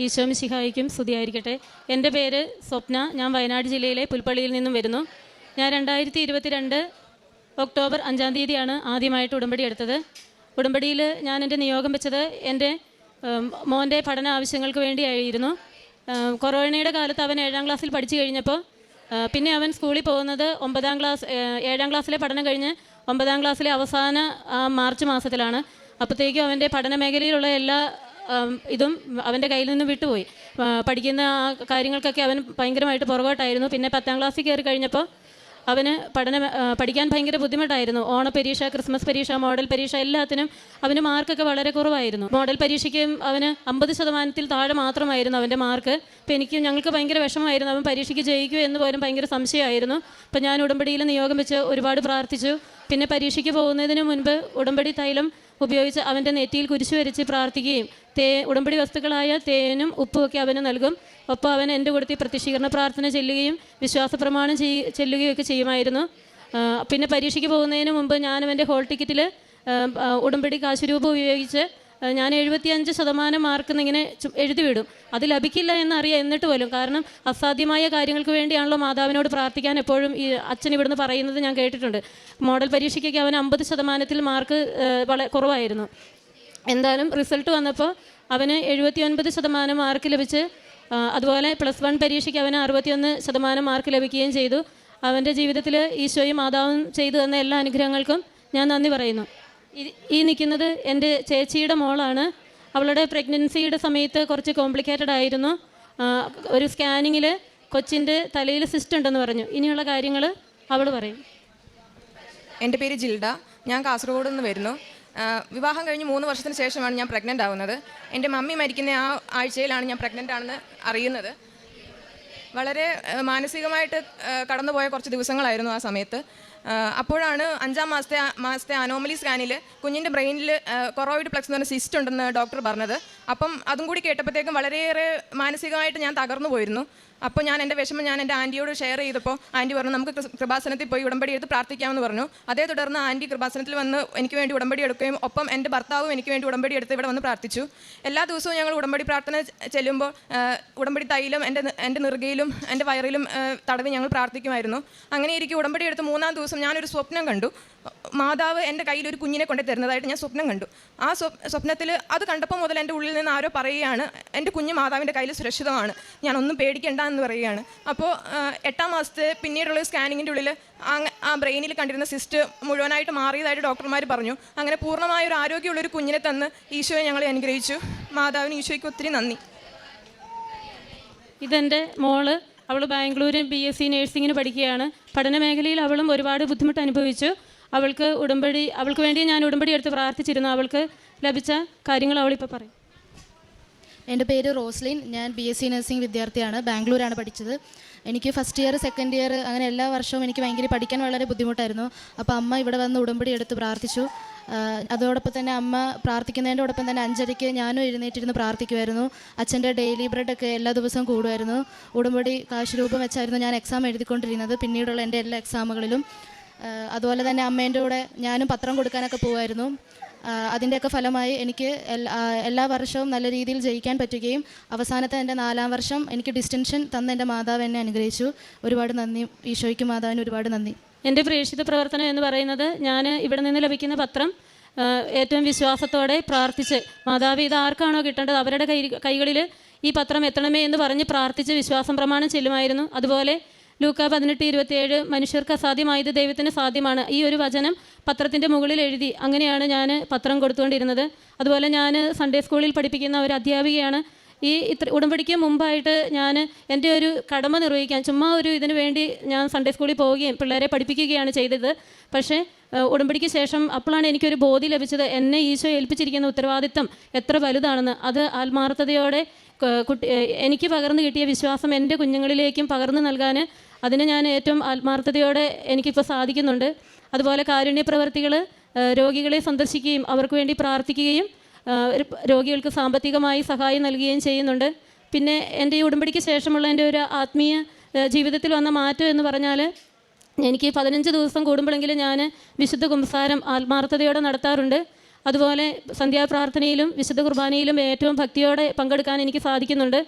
ഈശോ മിശിഹായിക്കും സ്തുതിയായിരിക്കട്ടെ. എന്റെ പേര് സ്വപ്ന. ഞാൻ വയനാട് ജില്ലയിലെ പുൽപ്പള്ളിയിൽ നിന്നും വരുന്നു. ഞാൻ രണ്ടായിരത്തി ഇരുപത്തിരണ്ട് ഒക്ടോബർ അഞ്ചാം തീയതിയാണ് ആദ്യമായിട്ട് ഉടമ്പടി എടുത്തത്. ഉടമ്പടിയിൽ ഞാൻ എന്റെ നിയോഗം വെച്ചത് എന്റെ മോന്റെ പഠന ആവശ്യങ്ങൾക്ക് വേണ്ടിയായിരുന്നു. കൊറോണയുടെ കാലത്ത് അവൻ ഏഴാം ക്ലാസ്സിൽ പഠിച്ചു കഴിഞ്ഞപ്പോൾ പിന്നെ അവൻ സ്കൂളിൽ പോകുന്നത് ഒമ്പതാം ക്ലാസ് ഏഴാം ക്ലാസ്സിലെ പഠനം കഴിഞ്ഞ് ഒമ്പതാം ക്ലാസ്സിലെ അവസാന മാർച്ച് മാസത്തിലാണ്. അപ്പോഴത്തേക്കും അവന്റെ പഠന മേഖലയിലുള്ള എല്ലാ ഇതും അവന്റെ കയ്യിൽ നിന്ന് വിട്ടുപോയി. പഠിക്കുന്ന കാര്യങ്ങൾക്കൊക്കെ അവൻ ഭയങ്കരമായിട്ട് പുറകോട്ടായിരുന്നു. പിന്നെ പത്താം ക്ലാസ്സിൽ കയറി കഴിഞ്ഞപ്പോൾ അവന് പഠനം പഠിക്കാൻ ഭയങ്കര ബുദ്ധിമുട്ടായിരുന്നു. ഓണ പരീക്ഷ ക്രിസ്മസ് പരീക്ഷ മോഡൽ പരീക്ഷ എല്ലാത്തിനും അവന് മാർക്കൊക്കെ വളരെ കുറവായിരുന്നു. മോഡൽ പരീക്ഷയ്ക്കും അവന് അമ്പത് ശതമാനത്തിൽ താഴെ മാത്രമായിരുന്നു അവന്റെ മാർക്ക്. അപ്പോൾ എനിക്ക് ഞങ്ങൾക്ക് ഭയങ്കര വിഷമമായിരുന്നു അവൻ പരീക്ഷയ്ക്ക് ജയിക്കുമോ എന്ന് പോലും ഭയങ്കര സംശയമായിരുന്നു. അപ്പോൾ ഞാൻ ഉടമ്പടിയിൽ നിയോഗം വെച്ച് ഒരുപാട് പ്രാർത്ഥിച്ചു. പിന്നെ പരീക്ഷയ്ക്ക് പോകുന്നതിന് മുൻപ് ഉടമ്പടി തൈലം ഉപയോഗിച്ച് അവന്റെ നെറ്റിയിൽ കുരിശു വരച്ച് പ്രാർത്ഥിക്കുകയും തേ ഉടമ്പടി വസ്തുക്കളായ തേനും ഉപ്പുമൊക്കെ അവന് നൽകും. ഒപ്പം അവൻ എന്റെ കൂടത്തിൽ പ്രത്യക്ഷീകരണ പ്രാർത്ഥന ചെല്ലുകയും വിശ്വാസ പ്രമാണം ചെയ് ചെല്ലുകയും ഒക്കെ ചെയ്യുമായിരുന്നു പിന്നെ പരീക്ഷയ്ക്ക് പോകുന്നതിന് മുമ്പ് ഞാൻ ഹോൾ ടിക്കറ്റിൽ ഉടമ്പടി കാശുരൂപം ഉപയോഗിച്ച് ഞാൻ എഴുപത്തിയഞ്ച് ശതമാനം മാർക്ക് ഇങ്ങനെ എഴുതി വിടും അത് ലഭിക്കില്ല എന്നറിയാം എന്നിട്ട് പോലും. കാരണം അസാധ്യമായ കാര്യങ്ങൾക്ക് വേണ്ടിയാണല്ലോ മാതാവിനോട് പ്രാർത്ഥിക്കാൻ എപ്പോഴും ഈ അച്ഛൻ ഇവിടുന്ന് പറയുന്നത് ഞാൻ കേട്ടിട്ടുണ്ട്. മോഡൽ പരീക്ഷയ്ക്കൊക്കെ അവൻ അമ്പത് ശതമാനത്തിൽ മാർക്ക് വളരെ കുറവായിരുന്നു. എന്തായാലും റിസൾട്ട് വന്നപ്പോൾ അവന് എഴുപത്തിയൊൻപത് ശതമാനം മാർക്ക് ലഭിച്ച് അതുപോലെ പ്ലസ് വൺ പരീക്ഷയ്ക്ക് അവന് അറുപത്തിയൊന്ന് ശതമാനം മാർക്ക് ലഭിക്കുകയും ചെയ്തു. അവന്റെ ജീവിതത്തിൽ ഈശോയും മാതാവും ചെയ്തു തന്ന എല്ലാ അനുഗ്രഹങ്ങൾക്കും ഞാൻ നന്ദി പറയുന്നു. ഈ- നിൽക്കുന്നത് എന്റെ ചേച്ചിയുടെ മോളാണ്. അവളുടെ പ്രഗ്നൻസിയുടെ സമയത്ത് കുറച്ച് കോംപ്ലിക്കേറ്റഡ് ആയിരുന്നു. ഒരു സ്കാനിങ്ങിൽ കൊച്ചിന്റെ തലയിൽ സിസ്റ്റ് ഉണ്ടെന്ന് പറഞ്ഞു. ഇനിയുള്ള കാര്യങ്ങൾ അവൾ പറയും. എന്റെ പേര് ജിൽഡ. ഞാൻ കാസർഗോഡ് നിന്ന് വരുന്നു. വിവാഹം കഴിഞ്ഞ് മൂന്ന് വർഷത്തിന് ശേഷമാണ് ഞാൻ പ്രഗ്നന്റ് ആവുന്നത്. എന്റെ മമ്മി മരിക്കുന്ന ആ ആഴ്ചയിലാണ് ഞാൻ പ്രഗ്നന്റ് ആണെന്ന് അറിയുന്നത്. വളരെ മാനസികമായിട്ട് കടന്നുപോയ കുറച്ച് ദിവസങ്ങളായിരുന്നു ആ സമയത്ത്. അപ്പോഴാണ് അഞ്ചാം മാസത്തെ മാസത്തെ അനോമലി സ്കാനിൽ കുഞ്ഞിന്റെ ബ്രെയിനിൽ കൊറോയിഡ് പ്ലക്സ് എന്ന് പറഞ്ഞ സിസ്റ്റ് ഉണ്ടെന്ന് ഡോക്ടർ പറഞ്ഞത്. അപ്പം അതും കൂടി കേട്ടപ്പോഴത്തേക്കും വളരെയേറെ മാനസികമായിട്ട് ഞാൻ തകർന്നു പോയിരുന്നു. അപ്പോൾ ഞാൻ എന്റെ വിഷമം ഞാൻ എന്റെ ആന്റിയോട് ഷെയർ ചെയ്തപ്പോൾ ആന്റി പറഞ്ഞു നമുക്ക് കൃപാസനത്തിൽ പോയി ഉടമ്പടി എടുത്ത് പ്രാർത്ഥിക്കാമെന്ന് പറഞ്ഞു. അതേ തുടർന്ന് ആന്റി കൃപാസനത്തിൽ വന്ന് എനിക്ക് വേണ്ടി ഉടമ്പടി എടുക്കുകയും ഒപ്പം എന്റെ ഭർത്താവും എനിക്ക് വേണ്ടി ഉടമ്പടി എടുത്ത് ഇവിടെ വന്ന് പ്രാർത്ഥിച്ചു. എല്ലാ ദിവസവും ഞങ്ങൾ ഉടമ്പടി പ്രാർത്ഥന ചെല്ലുമ്പോൾ ഉടമ്പടി തൈലും എന്റെ എന്റെ നിറുകയിലും എന്റെ വയറിലും തടവി ഞങ്ങൾ പ്രാർത്ഥിക്കുമായിരുന്നു. അങ്ങനെ ഇരിക്കും ഉടമ്പടി എടുത്ത് മൂന്നാം ദിവസം ഞാനൊരു സ്വപ്നം കണ്ടു. മാതാവ് എന്റെ കയ്യിൽ ഒരു കുഞ്ഞിനെ കൊണ്ട് തരുന്നതായിട്ട് ഞാൻ സ്വപ്നം കണ്ടു. ആ സ്വപ്നത്തിൽ അത് കണ്ടപ്പോൾ മുതൽ എന്റെ ഉള്ളിൽ നിന്ന് ആരോ പറയുകയാണ് എന്റെ കുഞ്ഞ് മാതാവിന്റെ കയ്യിൽ സുരക്ഷിതമാണ് ഞാനൊന്നും പേടിക്കേണ്ട എന്ന് പറയുകയാണ്. അപ്പോൾ എട്ടാം മാസത്തെ പിന്നീടുള്ള സ്കാനിങ്ങിന്റെ ഉള്ളിൽ ആ ബ്രെയിനിൽ കണ്ടിരുന്ന സിസ്റ്റ് മുഴുവനായിട്ട് മാറിയതായിട്ട് ഡോക്ടർമാർ പറഞ്ഞു. അങ്ങനെ പൂർണമായ ഒരു ആരോഗ്യമുള്ളൊരു കുഞ്ഞിനെ തന്ന് ഈശോയെ ഞങ്ങളെ അനുഗ്രഹിച്ചു. മാതാവിന് ഈശോയ്ക്ക് ഒത്തിരി നന്ദി. ഇതെന്റെ മോൾ അവൾ ബാംഗ്ലൂരിൽ ബി എസ് സി നേഴ്സിങ്ങിന് പഠിക്കുകയാണ്. പഠന മേഖലയിൽ അവളും ഒരുപാട് ബുദ്ധിമുട്ട് അനുഭവിച്ചു. അവൾക്ക് ഉടമ്പടി അവൾക്ക് വേണ്ടി ഞാൻ ഉടമ്പടി എടുത്ത് പ്രാർത്ഥിച്ചിരുന്നു. അവൾക്ക് ലഭിച്ച കാര്യങ്ങൾ അവളിപ്പോൾ പറയും. എന്റെ പേര് റോസ്ലിൻ. ഞാൻ ബി എസ് സി നഴ്സിംഗ് വിദ്യാർത്ഥിയാണ്. ബാംഗ്ലൂരാണ് പഠിച്ചത്. എനിക്ക് ഫസ്റ്റ് ഇയർ സെക്കൻഡ് ഇയർ അങ്ങനെ എല്ലാ വർഷവും എനിക്ക് ഭയങ്കര പഠിക്കാൻ വളരെ ബുദ്ധിമുട്ടായിരുന്നു. അപ്പോൾ അമ്മ ഇവിടെ വന്ന് ഉടമ്പടി എടുത്ത് പ്രാർത്ഥിച്ചു. അതോടൊപ്പം തന്നെ അമ്മ പ്രാർത്ഥിക്കുന്നതിന്റെയോടൊപ്പം തന്നെ അഞ്ചരയ്ക്ക് ഞാനും എഴുന്നേറ്റിരുന്ന് പ്രാർത്ഥിക്കുമായിരുന്നു. അച്ഛന്റെ ഡെയിലി ബ്രെഡൊക്കെ എല്ലാ ദിവസവും കൂടുമായിരുന്നു. ഉടമ്പടി കാശ് രൂപം വെച്ചായിരുന്നു ഞാൻ എക്സാം എഴുതിക്കൊണ്ടിരുന്നത്. പിന്നീടുള്ള എന്റെ എല്ലാ എക്സാമുകളിലും അതുപോലെ തന്നെ അമ്മേന്റെ കൂടെ ഞാനും പത്രം കൊടുക്കാനൊക്കെ പോകുമായിരുന്നു അതിന്റെയൊക്കെ ഫലമായി എനിക്ക് എല്ലാ വർഷവും നല്ല രീതിയിൽ ജയിക്കാൻ പറ്റുകയും അവസാനത്തെ എന്റെ നാലാം വർഷം എനിക്ക് ഡിസ്റ്റൻഷൻ തന്ന എന്റെ മാതാവ് എന്നെ അനുഗ്രഹിച്ചു. ഒരുപാട് നന്ദി. ഈശോയ്ക്ക് മാതാവിന് ഒരുപാട് നന്ദി. എന്റെ പ്രേക്ഷിത പ്രവർത്തനം എന്ന് പറയുന്നത് ഞാൻ ഇവിടെ നിന്ന് ലഭിക്കുന്ന പത്രം ഏറ്റവും വിശ്വാസത്തോടെ പ്രാർത്ഥിച്ച് മാതാവ് ഇത് ആർക്കാണോ കിട്ടേണ്ടത് അവരുടെ കൈ കൈകളിൽ ഈ പത്രം എത്തണമേ എന്ന് പറഞ്ഞ് പ്രാർത്ഥിച്ച് വിശ്വാസം പ്രമാണം ചെല്ലുമായിരുന്നു. അതുപോലെ ലൂക്ക പതിനെട്ട് ഇരുപത്തിയേഴ് മനുഷ്യർക്ക് അസാധ്യമായത് ദൈവത്തിന് സാധ്യമാണ്. ഈ ഒരു വചനം പത്രത്തിന്റെ മുകളിൽ എഴുതി അങ്ങനെയാണ് ഞാൻ പത്രം കൊടുത്തുകൊണ്ടിരുന്നത്. അതുപോലെ ഞാൻ സൺഡേ സ്കൂളിൽ പഠിപ്പിക്കുന്ന ഒരു അധ്യാപികയാണ്. ഈ ഇത്ര ഉടമ്പടിക്ക് മുമ്പായിട്ട് ഞാൻ എന്റെ ഒരു കടമ നിർവഹിക്കാൻ ചുമ്മാ ഒരു ഇതിന് വേണ്ടി ഞാൻ സൺഡേ സ്കൂളിൽ പോവുകയും പിള്ളേരെ പഠിപ്പിക്കുകയാണ് ചെയ്തത്. പക്ഷേ ഉടമ്പടിക്ക് ശേഷം അപ്പോഴാണ് എനിക്കൊരു ബോധി ലഭിച്ചത്. എന്നെ ഈശോ ഏൽപ്പിച്ചിരിക്കുന്ന ഉത്തരവാദിത്തം എത്ര വലുതാണെന്ന്. അത് ആത്മാർത്ഥതയോടെ കുട്ടി എനിക്ക് പകർന്നു കിട്ടിയ വിശ്വാസം എന്റെ കുഞ്ഞുങ്ങളിലേക്കും പകർന്നു നൽകാൻ അതിന് ഞാൻ ഏറ്റവും ആത്മാർത്ഥതയോടെ എനിക്കിപ്പോൾ സാധിക്കുന്നുണ്ട്. അതുപോലെ കാരുണ്യ പ്രവർത്തികൾ രോഗികളെ സന്ദർശിക്കുകയും അവർക്ക് വേണ്ടി പ്രാർത്ഥിക്കുകയും രോഗികൾക്ക് സാമ്പത്തികമായി സഹായം നൽകുകയും ചെയ്യുന്നുണ്ട്. പിന്നെ എന്റെ ഈ ഉടമ്പടിക്ക് ശേഷമുള്ള എന്റെ ഒരു ആത്മീയ ജീവിതത്തിൽ വന്ന മാറ്റം എന്ന് പറഞ്ഞാൽ എനിക്ക് പതിനഞ്ച് ദിവസം കൂടുമ്പോഴെങ്കിലും ഞാൻ വിശുദ്ധ കുംസാരം ആത്മാർത്ഥതയോടെ നടത്താറുണ്ട്. അതുപോലെ സന്ധ്യാപ്രാർത്ഥനയിലും വിശുദ്ധ കുർബാനയിലും ഏറ്റവും ഭക്തിയോടെ പങ്കെടുക്കാൻ എനിക്ക് സാധിക്കുന്നുണ്ട്.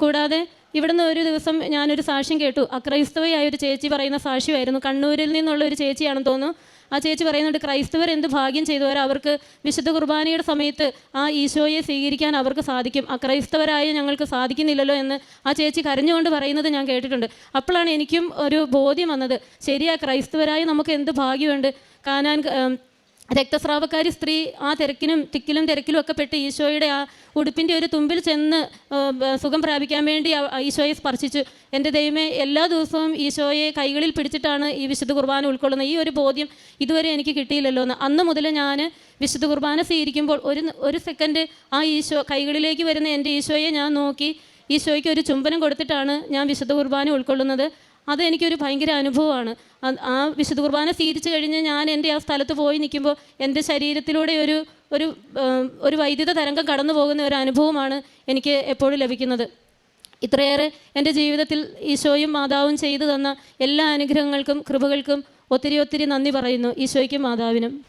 കൂടാതെ ഇവിടുന്ന് ഒരു ദിവസം ഞാനൊരു സാക്ഷ്യം കേട്ടു. അക്രൈസ്തവയായ ഒരു ചേച്ചി പറയുന്ന സാക്ഷ്യമായിരുന്നു. കണ്ണൂരിൽ നിന്നുള്ള ഒരു ചേച്ചിയാണെന്ന് തോന്നുന്നു. ആ ചേച്ചി പറയുന്നുണ്ട് ക്രൈസ്തവർ എന്ത് ഭാഗ്യം ചെയ്തവർ അവർക്ക് വിശുദ്ധ കുർബാനയുടെ സമയത്ത് ആ ഈശോയെ സ്വീകരിക്കാൻ അവർക്ക് സാധിക്കും. അക്രൈസ്തവരായ ഞങ്ങൾക്ക് സാധിക്കുന്നില്ലല്ലോ എന്ന് ആ ചേച്ചി കരഞ്ഞുകൊണ്ട് പറയുന്നത് ഞാൻ കേട്ടിട്ടുണ്ട്. അപ്പോഴാണ് എനിക്കും ഒരു ബോധ്യം വന്നത്. ശരിയാ ക്രൈസ്തവരായ നമുക്ക് എന്ത് ഭാഗ്യമുണ്ട്? കാനാൻ രക്തസ്രാവക്കാരി സ്ത്രീ ആ തിരക്കിനും തിക്കിലും തിരക്കിലും ഒക്കെ പെട്ട് ഈശോയുടെ ആ ഉടുപ്പിന്റെ ഒരു തുമ്പിൽ ചെന്ന് സുഖം പ്രാപിക്കാൻ വേണ്ടി ഈശോയെ സ്പർശിച്ചു. എന്റെ ദൈവമേ എല്ലാ ദിവസവും ഈശോയെ കൈകളിൽ പിടിച്ചിട്ടാണ് ഈ വിശുദ്ധ കുർബാന ഉൾക്കൊള്ളുന്നത്. ഈ ഒരു ബോധ്യം ഇതുവരെ എനിക്ക് കിട്ടിയില്ലല്ലോ എന്ന്. അന്ന് മുതൽ ഞാൻ വിശുദ്ധ കുർബാന സ്വീകരിക്കുമ്പോൾ ഒരു ഒരു സെക്കൻഡ് ആ ഈശോ കൈകളിലേക്ക് വരുന്ന എന്റെ ഈശോയെ ഞാൻ നോക്കി. ഈശോയ്ക്ക് ഒരു ചുംബനം കൊടുത്തിട്ടാണ് ഞാൻ വിശുദ്ധ കുർബാന ഉൾക്കൊള്ളുന്നത്. അത് എനിക്കൊരു ഭയങ്കര അനുഭവമാണ്. ആ വിശുദ്ധ കുർബാന സ്വീകരിച്ചു കഴിഞ്ഞ് ഞാൻ എന്റെ ആ സ്ഥലത്ത് പോയി നിൽക്കുമ്പോൾ എന്റെ ശരീരത്തിലൂടെ ഒരു ഒരു ഒരു വൈദ്യുത തരംഗം കടന്നു പോകുന്ന ഒരു അനുഭവമാണ് എനിക്ക് എപ്പോഴും ലഭിക്കുന്നത്. ഇത്രയേറെ എന്റെ ജീവിതത്തിൽ ഈശോയും മാതാവും ചെയ്തു തന്ന എല്ലാ അനുഗ്രഹങ്ങൾക്കും കൃപകൾക്കും ഒത്തിരി ഒത്തിരി നന്ദി പറയുന്നു. ഈശോയ്ക്കും മാതാവിനും.